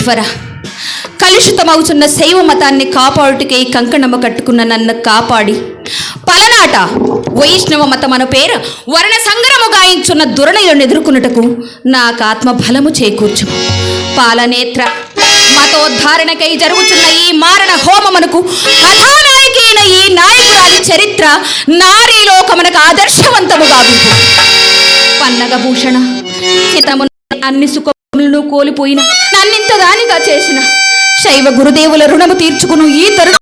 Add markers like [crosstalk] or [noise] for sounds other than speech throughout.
ఈశ్వర కలుషితమవుతున్న శైవ మతాన్ని కాపాడుటకై కంకణమ్మ కట్టుకున్న నన్ను కాపాడి. పలనాట వైష్ణవ మతం అను పేరు వర్ణ సంగరము గాయించున్న దురణయులను ఎదుర్కొనుటకు నాకు ఆత్మ బలము చేకూర్చు. పాలనేత్ర మతోద్ధారణకై జరుగుతున్న ఈ మారణ హోమమునకు కథానాయకి అయిన ఈ నాయకురాలి చరిత్ర నారీలోకమునకు ఆదర్శవంతముగా పన్నగ భూషణ హితము అన్ని భూములను కోల్పోయిన నన్నింతగానిగా చేసిన శైవ గురుదేవుల రుణము తీర్చుకును ఈ తరుణ.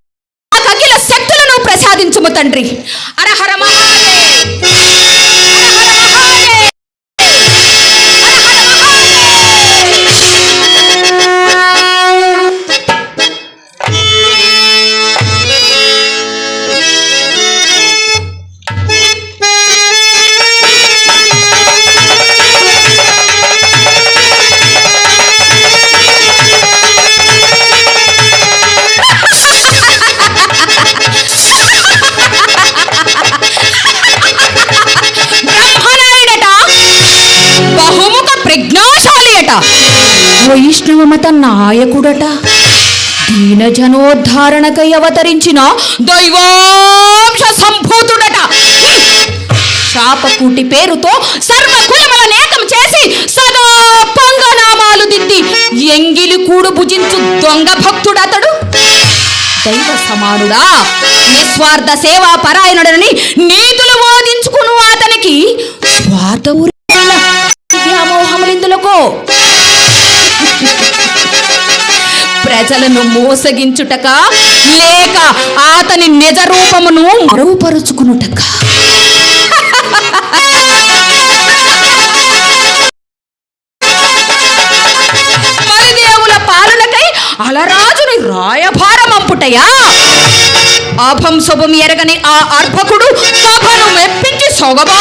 అఖిల శక్తులను ప్రసాదించుము తండ్రి. అరహర ప్రజ్ఞాశాలి వైష్ణవ మత నాయకుడట. దీన జనోద్ధారణకై అవతరించిన దైవాంశ సంభూతుడట శాపకూటి పేరుతో సర్వ కులముల ఏకం చేసి సదా పంగనామాలు దిద్ది ఎంగిలి కూడు భుజించు దొంగ భక్తుడతడు. దైవ సమానుడా నిస్వార్థ సేవా పరాయణుడని నీతులు బోధించుకును అతనికి. స్వార్థ ఊరిన ప్రజలను మోసగించుటక లేక అతని నిజ రూపమును మరువుపరుచుకునుటక మరిదేవుల పాలనకై అలరాజుని రాయభారమంపుటయా అభం శుభం ఎరగని ఆ అర్భకుడు సభను మెప్పించి సొగబా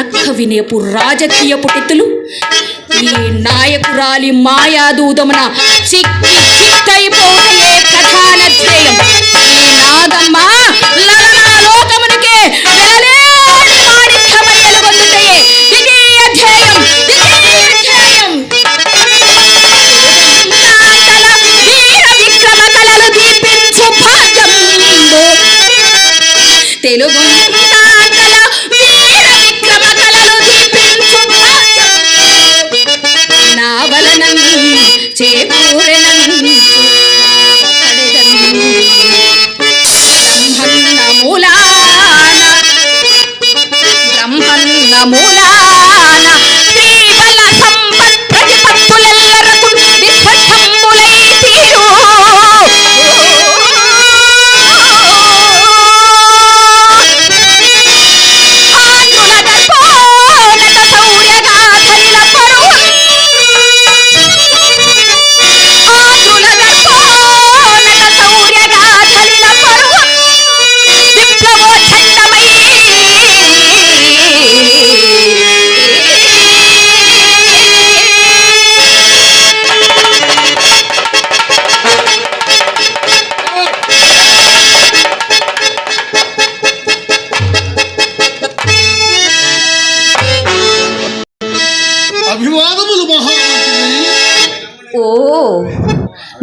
నక్క వినేపు రాజకీయపు టెత్తులు. ఈ నాయకురాలి మాయాదూతమున చిక్కి చిత్తైపోవటయే ప్రధాన ధ్యేయం. ఈ నాగమ్మ లలనా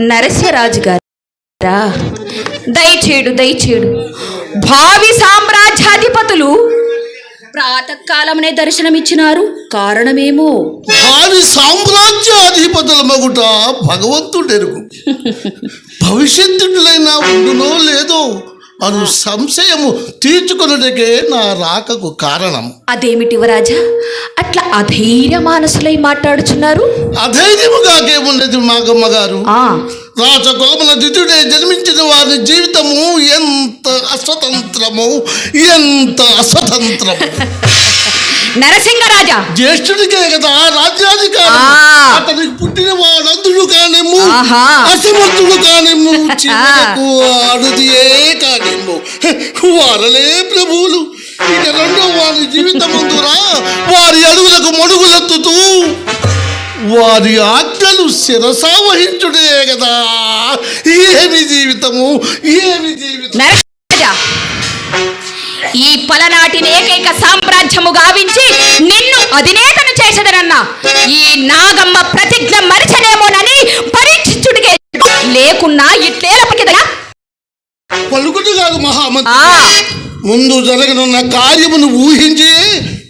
నరసింహరాజు గారా? దయచేడు దయచేడు భావి సామ్రాజ్యాధిపతులు ప్రాతకాలమునే దర్శనమిచ్చినారు. కారణమేమో? భావి సామ్రాజ్యాధిపతుల మగుట భగవంతుడెరుగు. [laughs] భవిష్యత్తులైనా ఉండునో లేదో అను సంశయము తీర్చుకొనుటకే నా రాకకు కారణం. అదేమిటి యువరాజా అట్లా అధైర్య మానసులై మాట్లాడుచున్నారు? అధైర్యముగాకేమున్నది మాగమ్మ గారు. ఆ. రాజకులమున దితుడే జన్మించిన వారి జీవితము ఎంత అస్వతంత్రము? ఎంత అస్వతంత్రము? [laughs] నరసింగరాజా జ్యేష్ఠుడికే కదా రాజ్యాధికారి. అతనికి పుట్టిన వాడంతుడు కానిమ్ము. అసమర్థుడు కానిమ్ము [laughs] చివరకు ఆడుదియే కానిమ్ము. వారలే ప్రభువులు. ఇక రెండో వారి జీవితమందురా వారి అడుగులకు మడుగులెత్తుతూ వారి ఆజ్ఞలు శిరసా వహించుడే కదా. ఏమి జీవితము? ఏమి జీవితం పలనాటిని ఏకైక సామ్రాజ్యము గావించి నిన్ను అధినేతను చేసదనన్న ఈ నాగమ్మ ప్రతిజ్ఞ మరిచనేమోనని పరీక్షించుడికే లేకున్నా ఇట్లేలపకిదగా పలుకుడు కాదు మహామంత్రి ముందు జరగనున్న కార్యమును ఊహించి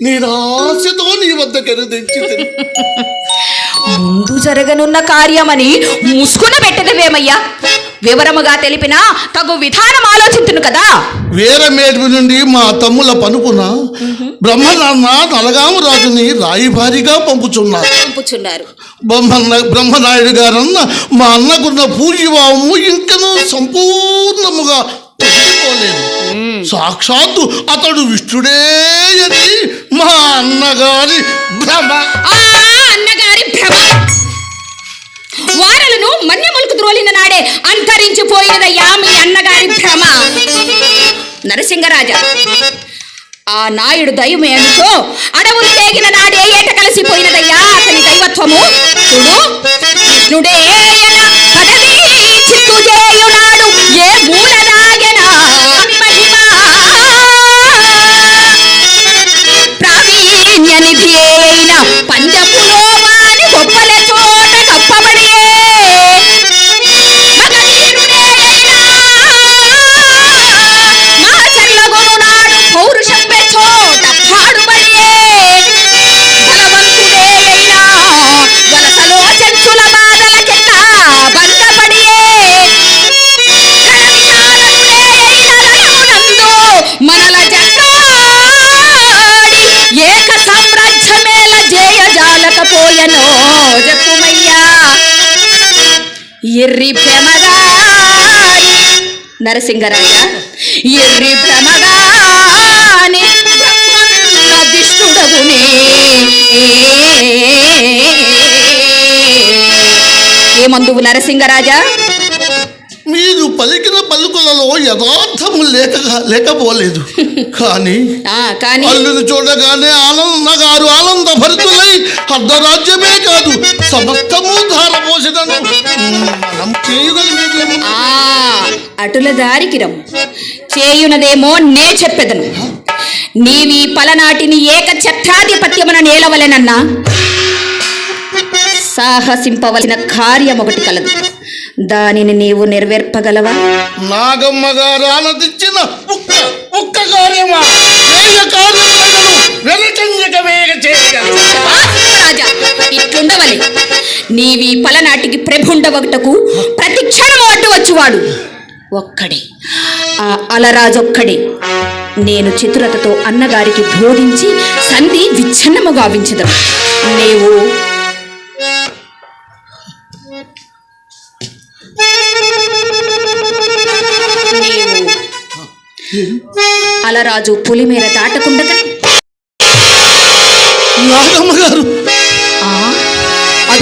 నిరాశతో నీ వద్దకు తెచ్చి ముందు జరగనున్న కార్యమని ముసుగున పెట్టదవేమయ్యా? వివరముగా తెలిపిన తగు విధానం ఆలోచించును కదా. వీరమేడుమి నుండి మా తమ్ముల పనుపున బ్రహ్మనాన్న నలగామరాజుని రాయిభారిగా పంపుచున్నారు. పంపుచున్నారు. బ్రహ్మన్న బ్రహ్మనాయుడు గారన్న మా అన్నకున్న పూజ్యభావము ఇంకనూ సంపూర్ణముగా తొలగిపోలేదు. సాక్షాత్తు అతడు విష్ణుడే అని మా అన్నగారి భ్రమ. అంతరించిపోయినదయ్యా మీ అన్నగారి భ్రమ. నరసింహరాజా ఆ నాయుడు దైవమే అనుకో అడవులు తేగిన నాడే ఏట కలిసిపోయినదయ్యా అతని దైవత్వము. చూడు కృష్ణుడే చిత్తు ఏ మూల జయజాలకపోయనో చెప్పుమయ్యా ఎర్రి భ్రమగాని నరసింగరాజా ఎర్రి భ్రమగాని బ్రహ్మవిష్ణుడగునే ఏమందువు నరసింగరాజా? మీరు పలికిన పలుకులలో యథార్థము లేక లేకపోలేదు. [laughs] కానీ ఆ కానీ అల్లుని చూడగానే అర్ధరాజ్యమే కాదు సమస్తము ధారపోసినను మనం చేయగలిగేదేమో ఆ అటుల దారికి రమ్ము. చేయునదేమో నే చెప్పెదను. నీవి పలనాటిని ఏక ఛత్రాధిపత్యమున నేలవలెనన్నా? సాహసింపవలసిన కార్యం ఒకటి కలదు. దానిని నీవు నెరవేర్పగలవా? నాగమ్మ గారు ఆనందించిన ఒక్క ఒక్క కార్యమా నీవి పలనాటికి ప్రభుండవటకు ప్రతి క్షణము అడ్డు వచ్చువాడు. ఒక్కడే. ఆ అలరాజొక్కడే. నేను చతురతతో అన్నగారికి బోధించి సంధి విచ్ఛిన్నము గావించదు నీవు అలరాజు దాటకుండగా నాగమ్మ గారు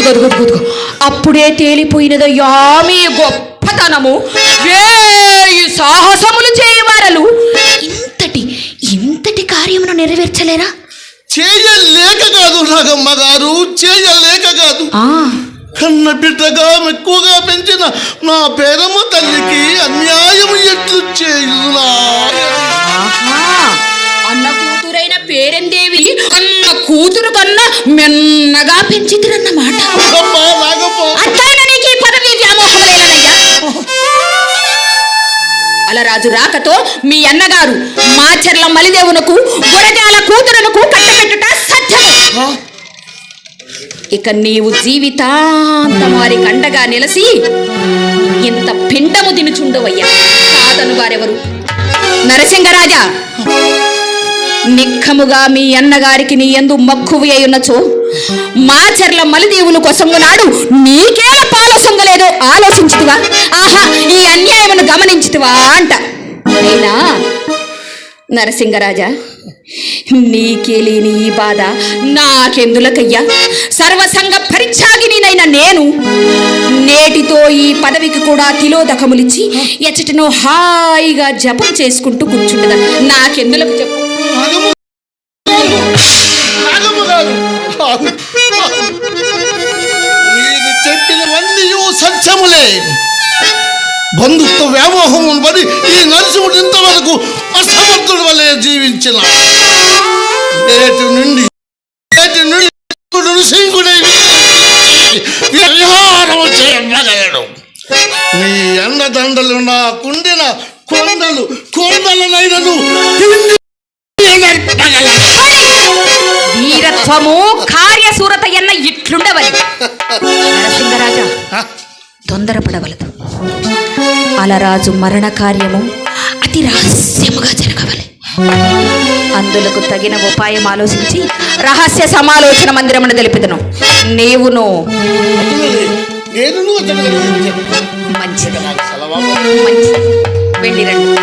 అదిగో. అప్పుడే తేలిపోయినదయ్యా మీ గొప్పతనము. వేయి సాహసములు చేయవారలు. ఇంతటి ఇంతటి కార్యమును నెరవేర్చలేరా? చేయలేక కాదు నాగమ్మ గారు చేయలేక కాదు. కన్న బిడ్డగా ఎక్కువగా పెంచిన నా పేరమ్మ తల్లికి అన్యాయం మెన్నగా పెంచితిరన్నమాట నీకు ఈ పదవి వ్యామోహములేనయ్యా అలరాజు రాకతో మీ అన్నగారు మాచర్ల మలిదేవునకు గురజాల కూతురునకు కట్టబెట్టుట సత్యము ఇక నీవు జీవితాంతం వారి కండగా నిలసి ఇంత పిండము తినుచుండవయ్యా. కాదను వారెవరు? నరసింగరాజా నిక్కముగా మీ అన్నగారికి నీ ఎందు మక్కువ ఉన్నచో మాచర్ల మలిదేవులు కొసంగునాడు నీకే పాల సొంగలేదో ఆలోచించుతువా? ఆహా ఈ అన్యాయమును గమనించుతువా అంట. అయినా నరసింగరాజా నీకే లేని ఈ బాధ నాకెందులకయ్యా? సర్వసంగ పరిత్యాగినైన నేను నేటితో ఈ పదవికి కూడా తిలోదకములిచ్చి ఎచ్చటను హాయిగా జపం చేసుకుంటూ కూర్చుంటదా నాకెందులకు చెప్పు బంధుత్వ వ్యామోహం పడి ఈ నరసింహుడు ఇంతవరకు అసమర్థుడు వలె జీవించిన. నేటి నుండి నేటి నుండి నృసింహుడై విహారం చేయగలడు నీ అండదండలు నా కుండిన కొండలు కొండలనైనను. వీరత్వము కార్యసూరత ఎన్న ఇట్లుండవని. [laughs] నరసింగరాజా తొందరపడవలదు. అలరాజు మరణ కార్యము అతి రహస్యముగా జరగవలే. అందులకు తగిన ఉపాయం ఆలోచించి రహస్య సమాలోచన మందిరమును తెలిపిదను. నీవును మంచిది. మంచిది. వెళ్ళిరండి.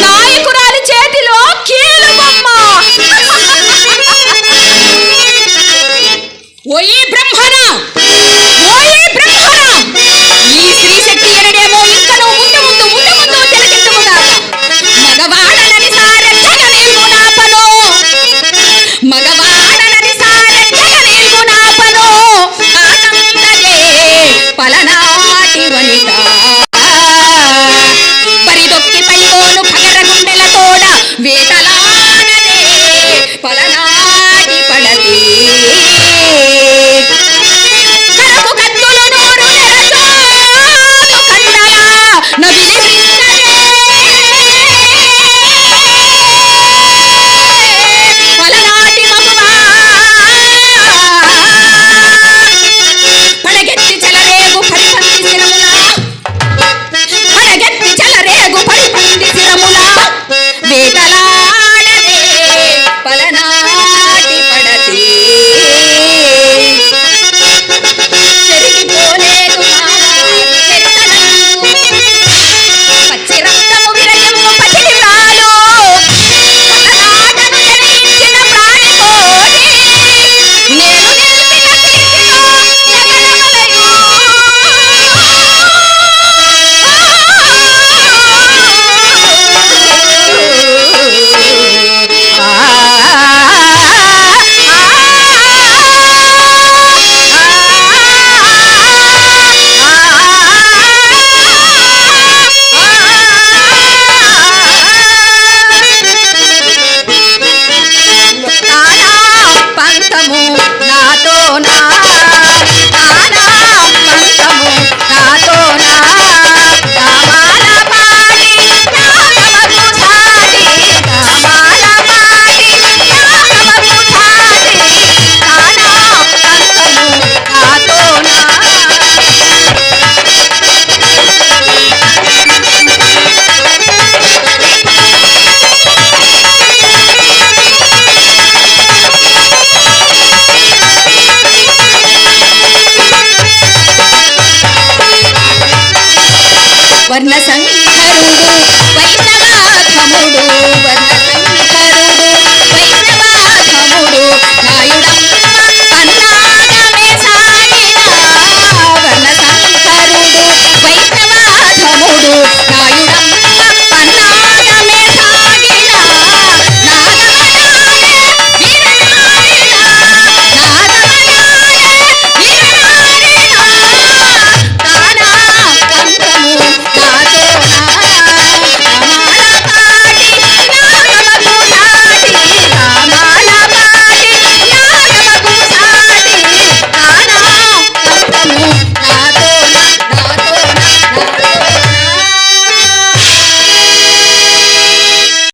nói